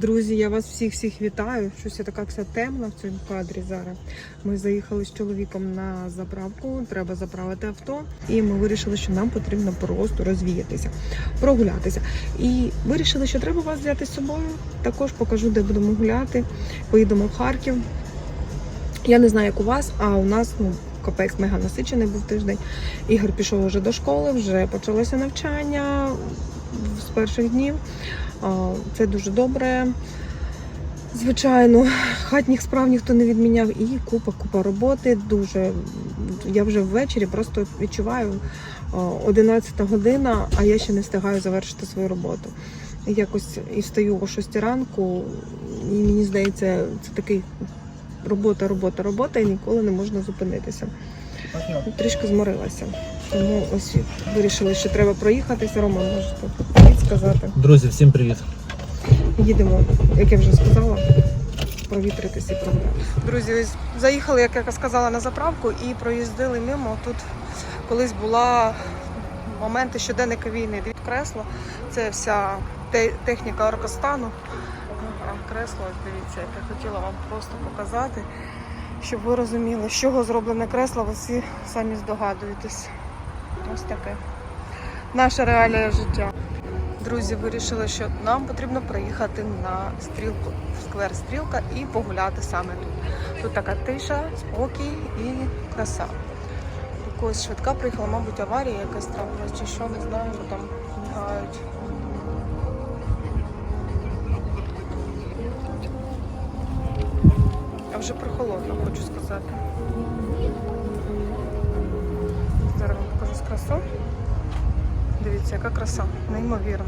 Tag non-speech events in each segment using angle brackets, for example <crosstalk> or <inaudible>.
Друзі, я вас всіх всіх вітаю. Щось я така вся темна в цьому кадрі зараз. Ми заїхали з чоловіком на заправку. Треба заправити авто, і ми вирішили, що нам потрібно просто розвіятися, прогулятися. І вирішили, що треба вас взяти з собою. Також покажу, де будемо гуляти. Поїдемо в Харків. Я не знаю, як у вас, а у нас ну. Капець мега насичений був тиждень. Ігор пішов вже до школи, вже почалося навчання з перших днів. Це дуже добре. Звичайно, хатніх справ ніхто не відміняв і купа, купа роботи. Дуже я вже ввечері просто відчуваю 11 година, а я ще не встигаю завершити свою роботу. Якось і встаю о 6 ранку, і мені здається, це такий робота, робота, робота, і ніколи не можна зупинитися. Трішки зморилася. Тому ось вирішили, що треба проїхатися. Рома, можете привіт сказати. Друзі, всім привіт! Їдемо, як я вже сказала, провітритися і прогуляти. Друзі, ось заїхали, як я сказала, на заправку і проїздили мимо. Тут колись була моменти щоденника війни. Від кресло це вся те- техніка оркостану. А кресло, ось дивіться, як я хотіла вам просто показати, щоб ви розуміли, з чого зроблене кресло, ви всі самі здогадуєтесь. Ось таке. Наша реалія життя. Друзі вирішили, що нам потрібно приїхати на стрілку, в сквер стрілка і погуляти саме тут. Тут така тиша, спокій і краса. Якось швидка приїхала, мабуть, аварія якась трапилась чи що, не знаю, бо там бігають. Вже прохолодно, хочу сказати. Зараз вам покажу красу. Дивіться, яка краса, неймовірно.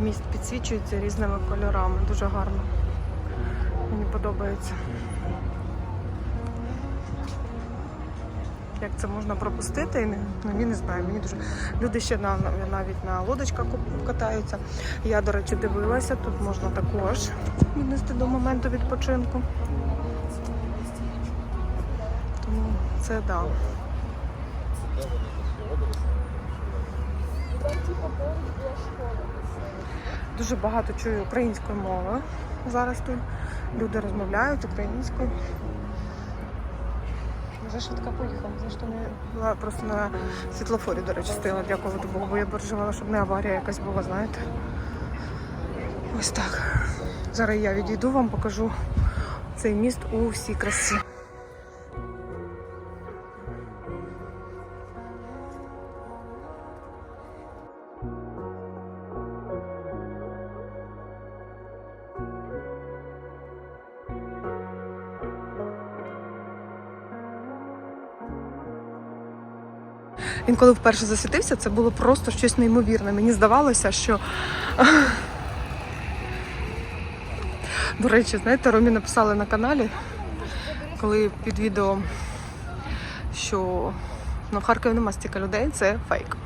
Міст підсвічується різними кольорами, дуже гарно. Мені подобається. Як це можна пропустити? Не- Ну, не знаю. Мені дуже люди ще на- навіть на лодочках катаються. Я, до речі, дивилася. Тут можна також віднести до моменту відпочинку. Тому це да. Дуже багато чую української мови. Зараз тут люди розмовляють українською. Вже швидка поїхала, за що не була просто на світлофорі, до речі, стояла, дякувати Богу, бо я переживала, щоб не аварія якась була, знаєте. Ось так. Зараз я відійду вам, покажу цей міст у всій красі. Він коли вперше засвітився, це було просто щось неймовірне. Мені здавалося, що. До речі, знаєте, Ромі написали на каналі, коли під відео, що ну, в Харкові нема стільки людей, це фейк.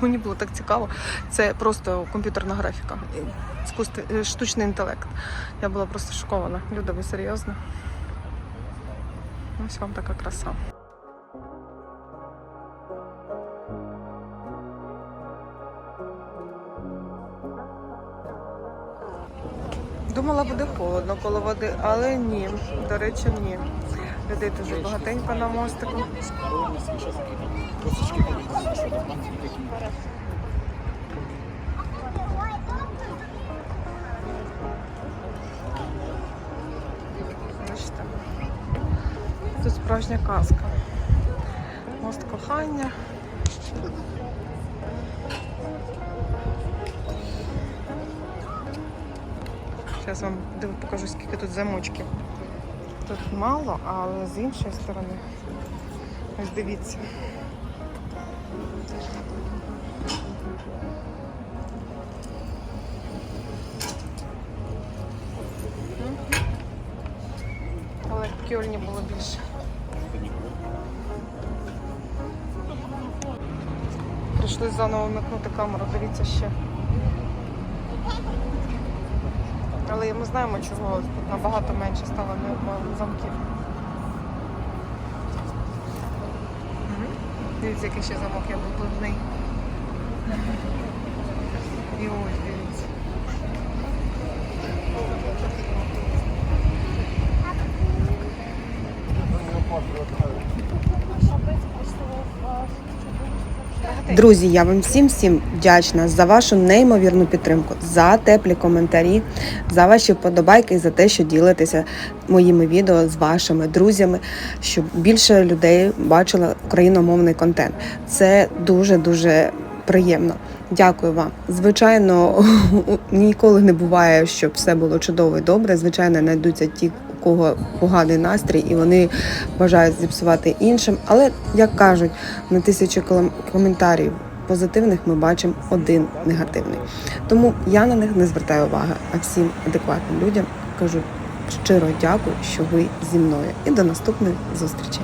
Мені було так цікаво. Це просто комп'ютерна графіка, е, штучний інтелект. Я була просто шокована. Люда, ви серйозно? Ось вам така краса. Думала, буде холодно коло води, але ні. До речі, ні. Людей дуже багатенько на мостику. Бачите? Тут справжня казка. Мост кохання. Зараз вам покажу, скільки тут замочків. Тут мало, але з іншої сторони. Ось дивіться. Але в Кьольні було більше. Прийшлось заново вмикнути камеру, дивіться ще. Але ми знаємо, чого тут набагато менше стало замків. Дивіться, який ще замок я випливний. І ось дивіться. Друзі, я вам всім всім вдячна за вашу неймовірну підтримку, за теплі коментарі, за ваші вподобайки і за те, що ділитеся моїми відео з вашими друзями, щоб більше людей бачило україномовний контент. Це дуже дуже приємно. Дякую вам. Звичайно, <laughs> ніколи не буває, щоб все було чудово і добре. Звичайно, знайдуться ті, кого поганий настрій, і вони бажають зіпсувати іншим. Але як кажуть, на тисячі коментарів позитивних ми бачимо один негативний. Тому я на них не звертаю уваги, а всім адекватним людям кажу щиро дякую, що ви зі мною. І до наступної зустрічі.